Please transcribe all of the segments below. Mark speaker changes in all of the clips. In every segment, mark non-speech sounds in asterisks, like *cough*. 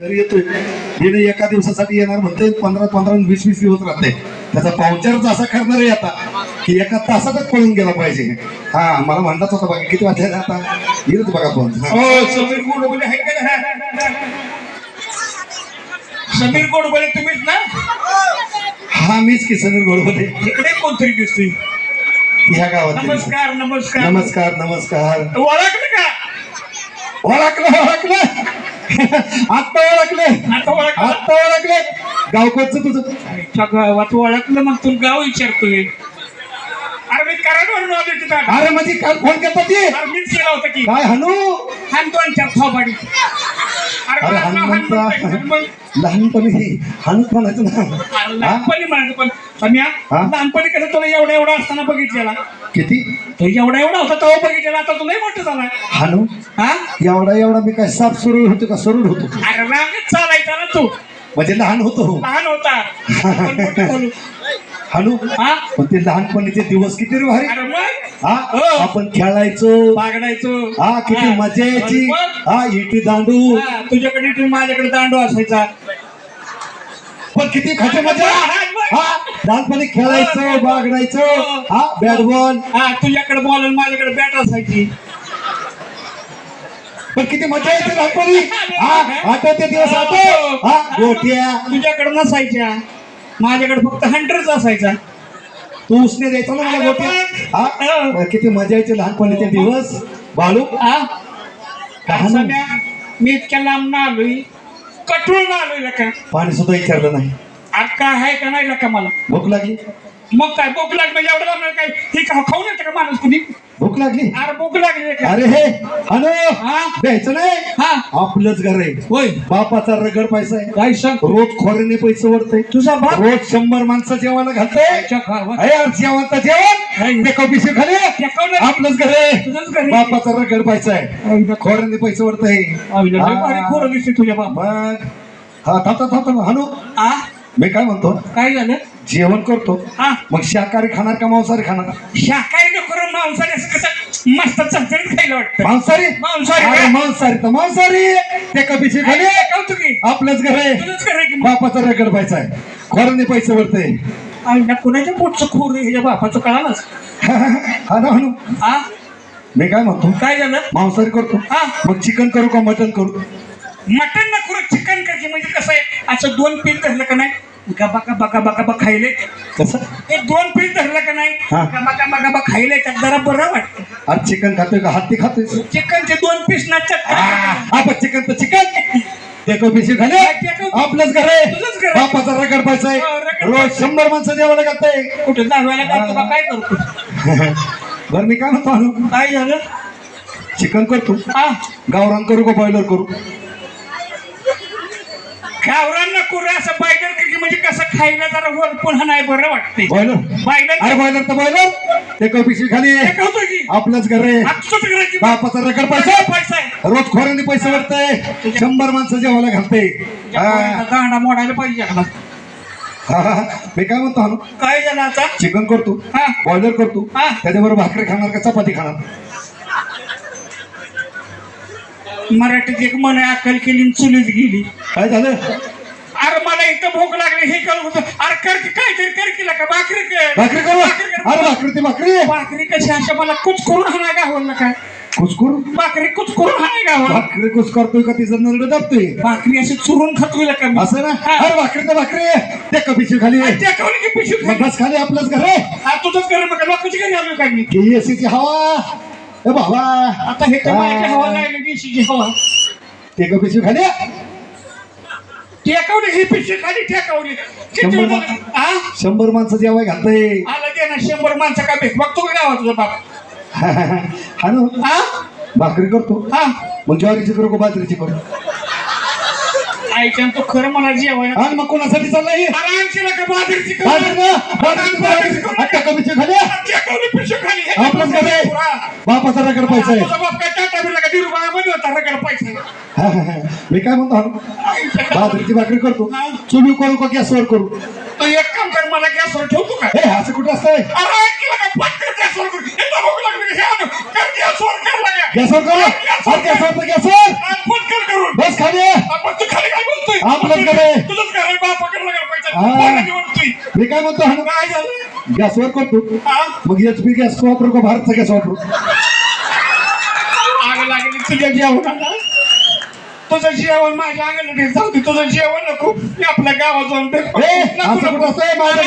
Speaker 1: घरी येतोय. येणे एका दिवसासाठी येणार म्हणते पंधरा पंधरा वीस वीस दिवस राहते त्याचा पाहुणचारच असा करणार आहे आता की एका तासातच पळून गेला पाहिजे. हा मला म्हणलाच होता बघा किती वाजले आता? येईल बघा फोन
Speaker 2: समीर गोडबोले आहे का घरात? समीर गोडबोले तुम्हीच ना?
Speaker 1: हा मीच की समीर गोडबोले
Speaker 2: इकडे कोणतरी दिसतोय.
Speaker 1: ह्या गावात
Speaker 2: नमस्कार नमस्कार.
Speaker 1: नमस्कार नमस्कार.
Speaker 2: ओळखलं का?
Speaker 1: ओळखलं ओळखलं. आत्ता ओळखले.
Speaker 2: आता ओळखलं
Speaker 1: आत्ता ओळखले. गाव कोणचं तुझं?
Speaker 2: गावात ओळखलं मग तू गाव विचारतोय. अरे मी कराडवरून आलो तिथं.
Speaker 1: अरे म्हणजे काल फोन केला ती?
Speaker 2: अरे मीच केला होता की.
Speaker 1: काय हनू?
Speaker 2: हान दोन चार थोबाडी अरे
Speaker 1: अरे
Speaker 2: मला नाव हान
Speaker 1: हनुमंता
Speaker 2: म्हणताय. मग
Speaker 1: लहानपणी हनुत म्हणायचं ना
Speaker 2: अरे? लहानपणी म्हणायचं पण सम्या
Speaker 1: हा?
Speaker 2: लहानपणी कसं तुला एवढा एवढा असताना बघितलेला.
Speaker 1: किती?
Speaker 2: एवढा एवढा होता तेव्हा बघितलेला आता तुलाही मोठं झाला
Speaker 1: हनू
Speaker 2: हा?
Speaker 1: एवढा एवढा मी काय साप सुरू होतो का सरूड होतो?
Speaker 2: अरे रांगेत चालायचा ना तू.
Speaker 1: म्हणजे लहान होतो.
Speaker 2: लहान होता. आपण मोठे झालो.
Speaker 1: हनू
Speaker 2: हा?
Speaker 1: पण ते लहानपणीचे दिवस किती रे भारी?
Speaker 2: अरे मग?
Speaker 1: हा?
Speaker 2: हो.
Speaker 1: आपण खेळायचो.
Speaker 2: बागडायचो.
Speaker 1: हा किती. मजा यायची? हा इटी दांडू.
Speaker 2: हा, तुझ्याकडे तू माझ्याकडे दांडू असायचा.
Speaker 1: पण किती खटे मजा? हा लहानपणी खेळायचो बागडायचो. हा बॅट बॉल.
Speaker 2: हा तुझ्याकडे बॉल आणि माझ्याकडे बॅट असायची.
Speaker 1: पण किती मजा येते लहानपणी हा. आठवते दिवस आठव. हा गोट्या.
Speaker 2: तुझ्याकडे नसायच्या. माझ्याकडे फक्त हंड्रेड असायचा.
Speaker 1: तू उसने द्यायचा ना मला गोट्या. हा किती मजा यायची लहानपणीचे दिवस. बाळू
Speaker 2: हा.
Speaker 1: लहान-
Speaker 2: मी इतक्या लांब ना आलोय. कटून आलोय का?
Speaker 1: पाणी सुद्धा विचारलं नाही.
Speaker 2: काय आहे का नाही का मला?
Speaker 1: भूक लागली?
Speaker 2: मग काय भूक लागली म्हणजे एवढं लांब काय हे का खाऊन येतं का माणूस कुणी?
Speaker 1: भूक लागली?
Speaker 2: अरे भूक लागली का?
Speaker 1: अरे हे हॅलो
Speaker 2: हा?
Speaker 1: द्यायचं नाही?
Speaker 2: हा.
Speaker 1: आपलंच घर आहे.
Speaker 2: होय.
Speaker 1: बापाचा रगड पैसा आहे.
Speaker 2: काय सांग
Speaker 1: रोज खोऱ्याने पैसे वरतय
Speaker 2: तुझा बाप?
Speaker 1: रोज शंभर माणसं जेवायला घालतोय. जेवणचं जेवण. कपिशी खाली. आपलंच घर आहे. बापाचा रगड पैसा आहे. खोऱ्याने पैसे
Speaker 2: भारी पोरं दिसते तुझ्या बाप
Speaker 1: मग. हा थांबता थांबता हॅलो
Speaker 2: आ?
Speaker 1: मी काय म्हणतो?
Speaker 2: काय झालं?
Speaker 1: जेवण करतो.
Speaker 2: हा.
Speaker 1: मग शाकाहारी खाणार का मांसाहारी खाणार?
Speaker 2: शाकाहारी नको करून मांसाहारी असं कसं मस्त चमचमीत खायला वाटतं.
Speaker 1: मांसाहारी?
Speaker 2: मांसाहारी
Speaker 1: अरे? मांसाहारी तर मांसाहारी. ते कपिशी खाली?
Speaker 2: अरे, कौतुकी
Speaker 1: आपलंच घर आहे.
Speaker 2: तुझंच करायची
Speaker 1: बापाचा रगड पैसा आहे पैसे वरतय
Speaker 2: आईला कुणाच्या पोटचं खोर आहे? ह्याच्या बापाचं कळालंच *laughs*
Speaker 1: हा ना म्हणू
Speaker 2: आ
Speaker 1: मी काय म्हणतो?
Speaker 2: काय झालं?
Speaker 1: मांसाहारी करतो.
Speaker 2: हा?
Speaker 1: मग चिकन करू का मटन करू?
Speaker 2: मटन ना करू चिकन करायची म्हणजे कसं आहे? असं दोन पीस धरलं का नाही? गबा गबा गबा गबा खायले.
Speaker 1: कसं?
Speaker 2: एक दोन पीस धरलं का नाही?
Speaker 1: हा.
Speaker 2: गबा गबा गबा खायले त्यात जरा बरं वाटतं.
Speaker 1: आज चिकन खातोय का? हत्ती खातोय.
Speaker 2: चिकनचे दोन पीस ना
Speaker 1: आपण चिकन तर चिकन ते कपिशी खाली आपलंच घर आहे.
Speaker 2: तुझंच घर आहे.
Speaker 1: बापाचा रगड पैसा
Speaker 2: हो,
Speaker 1: आहे
Speaker 2: रगड
Speaker 1: रोज शंभर माणसं जेवायला घालताय.
Speaker 2: कुठे दाखवायला काय तुला काय करतो
Speaker 1: बरं मी काय म्हणतो अनु
Speaker 2: काय झालं?
Speaker 1: चिकन करतो.
Speaker 2: हा.
Speaker 1: गावरान करू का बॉयलर करू?
Speaker 2: गावरांना कुरे असं बायगर की म्हणजे कसं खायला जरा वर पुन्हा नाही बरं वाटते
Speaker 1: बॉयलर अरे बॉयलर तर बॉयलर ते कपिशी खाली.
Speaker 2: की.
Speaker 1: आपलंच घर आहे.
Speaker 2: आजच करायची
Speaker 1: बापाचा रगड पैसा.
Speaker 2: पैसा आहे.
Speaker 1: रोज खोऱ्याने पैसे वाटतंय शंभर माणसं जेवायला घालते.
Speaker 2: गांडा मोडायला पाहिजे आपला.
Speaker 1: मी काय म्हणतो अनु
Speaker 2: काय झालं आता?
Speaker 1: चिकन करतो.
Speaker 2: हा.
Speaker 1: बॉयलर करतो.
Speaker 2: हा.
Speaker 1: त्याच्याबरोबर भाकरी खाणार का चपाती खाणार?
Speaker 2: मराठीत एक मन आहे, अक्कल केली आणि चुलीत गेली.
Speaker 1: काय झालं?
Speaker 2: मला इथं भूक लागली हे कर होतं अरे कर की काय तरी कर केला का भाकरी कर.
Speaker 1: भाकरी करू?
Speaker 2: भाकरी कर.
Speaker 1: अरे भाकरी ती भाकरी.
Speaker 2: भाकरी कशी अशा मला कुच करून हाणाय गावलं काय
Speaker 1: कुसकुर
Speaker 2: भाकरी कुच करून हाणाय गावलं.
Speaker 1: भाकरी कुस करतोय का तिचं नरड दाबतोय
Speaker 2: भाकरी अशी चुरून खातोय का मी.
Speaker 1: असं ना?
Speaker 2: हा.
Speaker 1: अरे भाकरी तर भाकरी आहे. ते कपिशी खाली.
Speaker 2: त्या कवली की पिशवी खाली.
Speaker 1: बस खाली आपलंच घर आहे.
Speaker 2: हा तुझंच कर मग लोकांची घरी आलो काय मी?
Speaker 1: की एसीची हवा. ए बाबा
Speaker 2: आता हे तर माझ्या हवा लागली देशीची हवा.
Speaker 1: ते कपिशी खाली.
Speaker 2: टेकवली ही पिशवी खाली टेकवली किती
Speaker 1: शंभर?
Speaker 2: हा
Speaker 1: माणसं जेवाय घालतंय
Speaker 2: आला दे ना शंभर माणसं का भेट बघतो का गावात तुझा बाप?
Speaker 1: हा ना.
Speaker 2: हा
Speaker 1: भाकरी करतो.
Speaker 2: हा.
Speaker 1: मग ज्वारीची करू का बाजरीची करू?
Speaker 2: ऐकन तो खरं मला जेवायला
Speaker 1: आणि मग कोणासाठी चाललंय? हे?
Speaker 2: अरे का बाजरीची.
Speaker 1: बाजरी ना, खाली आहे.
Speaker 2: टेकवली खाली. हे
Speaker 1: आपलंच घर आहे.
Speaker 2: हा.
Speaker 1: बापाचा रगड पैसा आहे.
Speaker 2: तुझा बाप काय टाटा बिरला का? दिरू मध्ये होता रगड पैसे
Speaker 1: हा, हा, हा. मी काय म्हणतो हा? बाजरीची भाकरी करतो
Speaker 2: हा.
Speaker 1: चुली करू का गॅसवर करू
Speaker 2: तू एक काम कर मला गॅसवर ठेवतो का
Speaker 1: हे असं कुठं असतंय
Speaker 2: अरे ऐकलं का पटकन गॅसवर करू. एकदा भूक लागली की हे. कर गॅसवर कर लागा.
Speaker 1: गॅसवर करू अरे गॅसवर तर गॅसवर
Speaker 2: आज पटकन करून
Speaker 1: बस खाली
Speaker 2: आपण तू खाली काय बोलतोय
Speaker 1: आपलंच घर आहे.
Speaker 2: तुझंच घर आहे बापाकडे लागायला पाहिजे
Speaker 1: हा.
Speaker 2: कोणाला बोलतोय
Speaker 1: मी काय म्हणतो हाणू
Speaker 2: काय झालं
Speaker 1: गॅसवर करतो
Speaker 2: हा?
Speaker 1: मग एच पी गॅस वापरू का भारतचा गॅस वापरू
Speaker 2: आग लागली तुझ्या जेवणाला तुझं जेवण माझ्या अंगाला दे. जाऊ दे. तुझं जेवण नको. मी आपल्या गावात जाऊन नको, नको.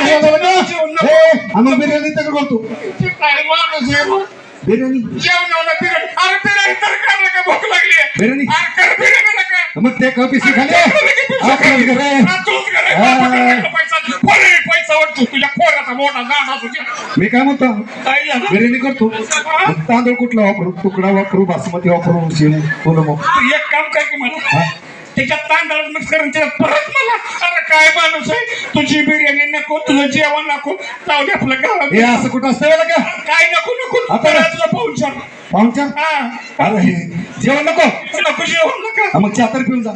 Speaker 2: जेवण
Speaker 1: का
Speaker 2: नको.
Speaker 1: बिर्याणी
Speaker 2: ते काय माणूस आहे बा.
Speaker 1: बिर्याणी?
Speaker 2: जेवणाला बिर्याणी. अरे बिर्याणी तर कर नका भूक लागली?
Speaker 1: बिर्याणी?
Speaker 2: अरे कर बिर्याणी नका
Speaker 1: मग ते
Speaker 2: पैसा वाटतो तुझ्या मोठा तुझ्या
Speaker 1: मी काय म्हणतो?
Speaker 2: काय झालं?
Speaker 1: बिर्याणी करतो. तांदूळ कुठला वापरू? तुकडा वापरू? बासमती वापरू? शिव बोलो मग
Speaker 2: एक कर की मला? त्याच्यात तांदळात मिक्स करून त्याच्यात परत मला. अरे काय माणूस आहे? तुझी बिर्याणी नको तुझं जेवण नको. जाऊ दे आपल्या गावात.
Speaker 1: हे असं कुठं असतं बरं का?
Speaker 2: काय नको नको.
Speaker 1: आता-
Speaker 2: आता तुला
Speaker 1: पाहुणच्या
Speaker 2: हा.
Speaker 1: अरे जेवण नको.
Speaker 2: नको जेवण नका.
Speaker 1: हा, मग चातर पिऊन जा.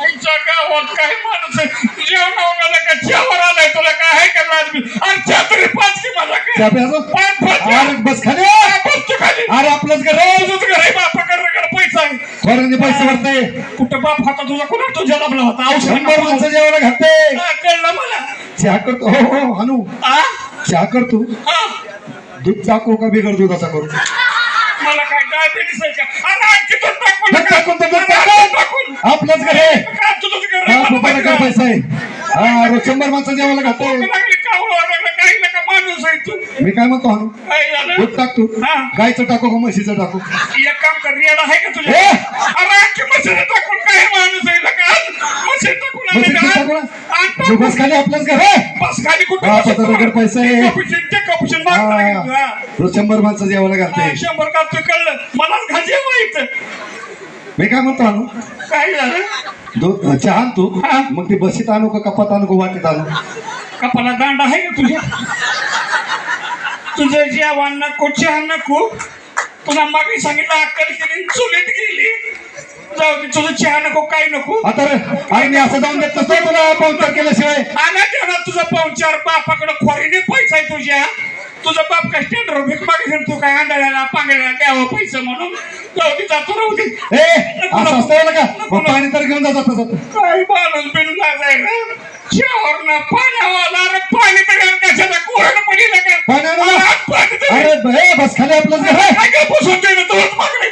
Speaker 2: आईच्या गावात काय माणूस आहे? जेवण आला का? जेवण आलाय तुला काय आहे का लाज बी? अरे छत्री पाच की मला काय?
Speaker 1: चहा प्यायचं
Speaker 2: पाच पाच
Speaker 1: अरे बस खाली.
Speaker 2: हा, बस तू खाली.
Speaker 1: अरे आपलंच घर आहे.
Speaker 2: तुझंच घर आहे बापाकडे पैसा आहे.
Speaker 1: वरांनी पैसे भरताय
Speaker 2: कुठं बाप हाता तुझा? कुठं तुझ्या दाबला होता?
Speaker 1: शंभर माणसं जेवायला घालते
Speaker 2: हा, कळलं मला?
Speaker 1: चहा करतो. हो हो हानू.
Speaker 2: आ?
Speaker 1: चहा करतो.
Speaker 2: हा?
Speaker 1: दूध टाकू का बिगर दुधाचा करू?
Speaker 2: मला काय डायबिटीस आहे का? अरे आणखी दूध.
Speaker 1: टाकून तर टाकून. आपलंच घर आहे.
Speaker 2: काय तुझंच घर
Speaker 1: हा
Speaker 2: आहे.
Speaker 1: पैसा आहे? हा रोज शंभर माणसं जेवायला घालते
Speaker 2: लागली का ओरडा लागला, काही नका माणूस आहे तू
Speaker 1: मी काय म्हणतो
Speaker 2: झालं
Speaker 1: दूध टाकतो
Speaker 2: हा.
Speaker 1: गायचं टाकू का म्हशीचं टाकू
Speaker 2: एक काम कर रेड आहे का तुझ्या
Speaker 1: ए!
Speaker 2: अरे मशीन टाकून काय माणूस आहे का मशीन टाकून आले
Speaker 1: म्हशीचं
Speaker 2: का?
Speaker 1: टाकू
Speaker 2: आण
Speaker 1: ना
Speaker 2: टाकून.
Speaker 1: बस खाली आपलंच घर आहे
Speaker 2: बस खाली कुठे
Speaker 1: हा, पत्राकडे पैसा आहे.
Speaker 2: ते ते मागता.
Speaker 1: हा.
Speaker 2: हा.
Speaker 1: रोज शंभर माणसं जेवायला
Speaker 2: हा,
Speaker 1: घालते
Speaker 2: शंभर का तू कळलं मलाच घाजे माहीत
Speaker 1: मी काय म्हणतो हानू
Speaker 2: काय झालं
Speaker 1: दूध चहा आणतो
Speaker 2: हा.
Speaker 1: मग ती बशीत आणू का कपात आणू का वाटीत आणू
Speaker 2: कपाला दांड आहे का तुझ्या तुझं जेवण नको चहा नको तुला मागे सांगितलं अक्कल केली चुलीत गेली. जाऊ दे तुझं चहा नको काय नको.
Speaker 1: आता रे आई मी असं जाऊन देत नसतो तुला पाहुणचार केल्याशिवाय.
Speaker 2: आला तेवढा तुझा पाहुणचार बापाकडे खोरीने पैसा आहे तुझ्या. तुझा बाप काय स्टँडर भीक मागे तू काय आंधळ्याला पांगळ्याला द्यावं पैसा म्हणून? जाऊ दे जातो राहू दे.
Speaker 1: ए असं असतं का? मग पाणी तर घेऊन जाता जाता
Speaker 2: काय माणूस बिन लागाय ना? शहर ना पाण्यावाला रे पाणी तर घाल कशाला कोरड पडी लागा
Speaker 1: पाणी आणू ना.
Speaker 2: पाणी तर
Speaker 1: अरे बस खाली
Speaker 2: काय पुसून दे मागणी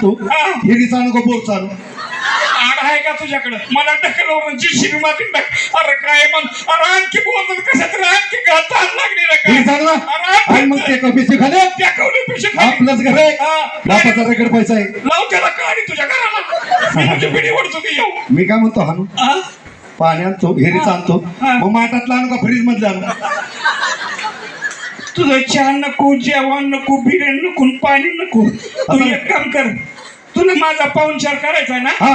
Speaker 2: तू. का का.
Speaker 1: हिरीचा आणू का बोरचा आणू
Speaker 2: आड आहे का तुझ्याकडे? मला ढकलवरून जी शिबी माती अरे काय म्हण अरे आणखी बोलतात कशा तरी आणखी घात लागली ना
Speaker 1: आणू
Speaker 2: काय अरे
Speaker 1: आणि मग ते कपीची खाली.
Speaker 2: त्या कवली पिशवी खाली.
Speaker 1: आपलंच घर आहे.
Speaker 2: हा.
Speaker 1: बापाचा रेकड पैसा आहे.
Speaker 2: लाव त्याला काढी तुझ्या घराला. पिढी ओढतो ती येऊ.
Speaker 1: मी काय म्हणतो हानू? पाणी आणतो हिरीचा आणतो. मग माठातला आणू का फ्रीज मधला आणू?
Speaker 2: तुझं चहा नको जेवण नको बिर्याणी नको पाणी नको. तू एक काम कर तुला माझा पाहुणचार करायचा ना?
Speaker 1: हा.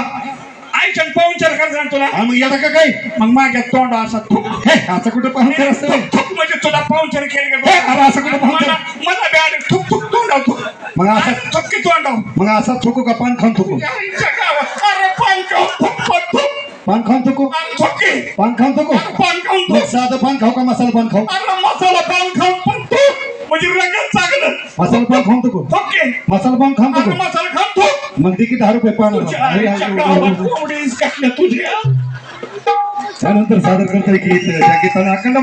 Speaker 2: आईच्या पाहुणचार करायचा ना तुला?
Speaker 1: मग येता का काही?
Speaker 2: मग माझ्या तोंड असा थुक
Speaker 1: हे असं कुठं पाहुणचार असतं?
Speaker 2: थुक म्हणजे तुला पाहुणचार केलं
Speaker 1: हे, अरे असं कुठं पाहुणचार
Speaker 2: मला मला बी आले थुक थुक तोंडाव थुक.
Speaker 1: मग असं
Speaker 2: थुक की तोंडाव
Speaker 1: मग असा थुकू का पान खाऊन थुकू?
Speaker 2: आईच्या गावात पान खाऊन थुकू?
Speaker 1: पान खाऊन थुकू? पान खाऊन मग
Speaker 2: थुक
Speaker 1: साधं पान खाऊ का मसाला पान खाऊ?
Speaker 2: अरे मसाला पान खाऊन पण थुक. म्हणजे रंगत चांगलं.
Speaker 1: मसाला पान खाऊन थुकू?
Speaker 2: थुक. की
Speaker 1: मसाला पान खाऊन थुकू?
Speaker 2: मसाला खाऊन थुक.
Speaker 1: मग तिकीट दहा रुपये पान.
Speaker 2: तुझ्या
Speaker 1: त्यानंतर सादर करता त्या गीताने अखंड